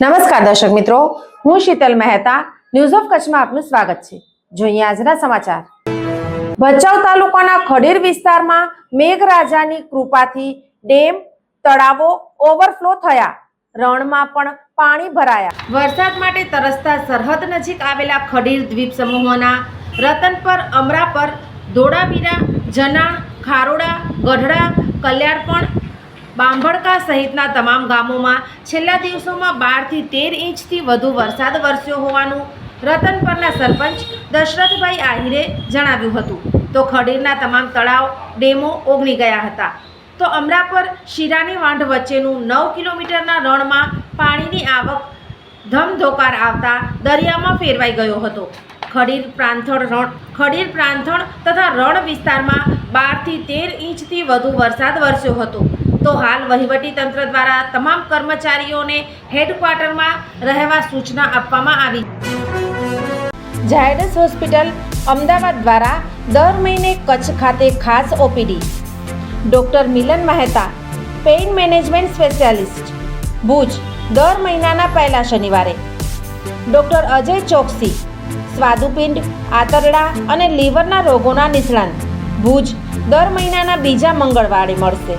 નમસ્કાર દર્શક મિત્રો, હું શીતલ મહેતા ન્યૂઝ ઓફ કચ્છમાં આપનું સ્વાગત છે. જોઈએ આજના સમાચાર. ભચાઉ તાલુકાના ખડીર વિસ્તારમાં મેઘરાજાની કૃપાથી ડેમ, તળાવો ઓવરફ્લો થયા. રણમાં પણ પાણી ભરાયા. વરસાદ માટે તરસતા સરહદ નજીક આવેલા ખડીર દ્વીપ સમૂહોના રતનપર અમરાપર ધોળાવીરા, જનાણ, ખારોડા, ગઢડા, કલ્યાણપણ બાંભડકા સહિતના તમામ ગામોમાં છેલ્લા દિવસોમાં બારથી તેર ઇંચથી વધુ વરસાદ વરસ્યો હોવાનું રતનપરના સરપંચ દશરથભાઈ આહિરે જણાવ્યું હતું. તો ખડીરના તમામ તળાવ, ડેમો ઓગની ગયા હતા. તો અમરાપર, શિરાની વાંઢ વચ્ચેનું નવ કિલોમીટરના રણમાં પાણીની આવક ધમધોકાર આવતા દરિયામાં ફેરવાઈ ગયો હતો. ખડીર પ્રાંથણ રણ, ખડીર પ્રાંથણ તથા રણ વિસ્તારમાં બારથી તેર ઇંચથી વધુ વરસાદ વરસ્યો હતો. તો હાલ વહીવટી તંત્ર દ્વારા તમામ કર્મચારીઓને હેડક્વાર્ટરમાં રહેવા સૂચના આપવામાં આવી. ઝાયડસ હોસ્પિટલ અમદાવાદ દ્વારા દર મહિને કચ્છ ખાતે ખાસ OPD. Doctor Milan Mehta, pain management specialist. Bhuj, દર મહિનાના પહેલા શનિવારે. ડૉક્ટર અજય ચોકસી, સ્વાદુપિંડ, આંતરડા અને લીવરના રોગોના નિષ્ણાંત. ભુજ, દર મહિનાના બીજા મંગળવારે મળશે.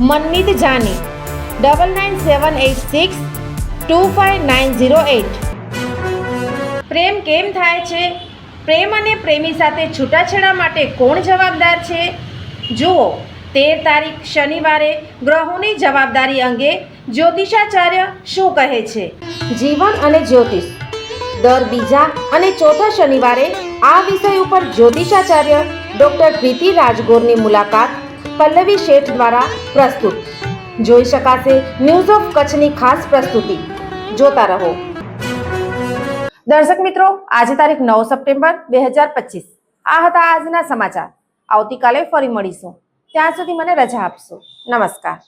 Manmeet Jani. Double nine seven eight six two five nine zero eight પ્રેમ કેમ થાય છે? પ્રેમ અને પ્રેમી સાથે છૂટાછેડા માટે કોણ જવાબદાર છે? જુઓ, તેર તારીખ શનિવારે ગ્રહોની જવાબદારી અંગે જ્યોતિષાચાર્ય શું કહે છે? જીવન અને જ્યોતિષ. દર બીજા અને ચોથા શનિવારે આ વિષય ઉપર જ્યોતિષાચાર્ય ડૉક્ટર પ્રીતિ રાજગોરની મુલાકાત પલ્લવી શેઠ દ્વારા પ્રસ્તુત. જોઈ શકાશે ન્યૂઝ ઓફ કચ્છની ખાસ પ્રસ્તુતિ. જોતા રહો. દર્શક મિત્રો, આજે તારીખ નવ સપ્ટેમ્બર બે હજાર પચીસ. આ હતા આજના સમાચાર. આવતીકાલે ફરી મળીશું. ત્યાં સુધી મને રજા આપશો. નમસ્કાર.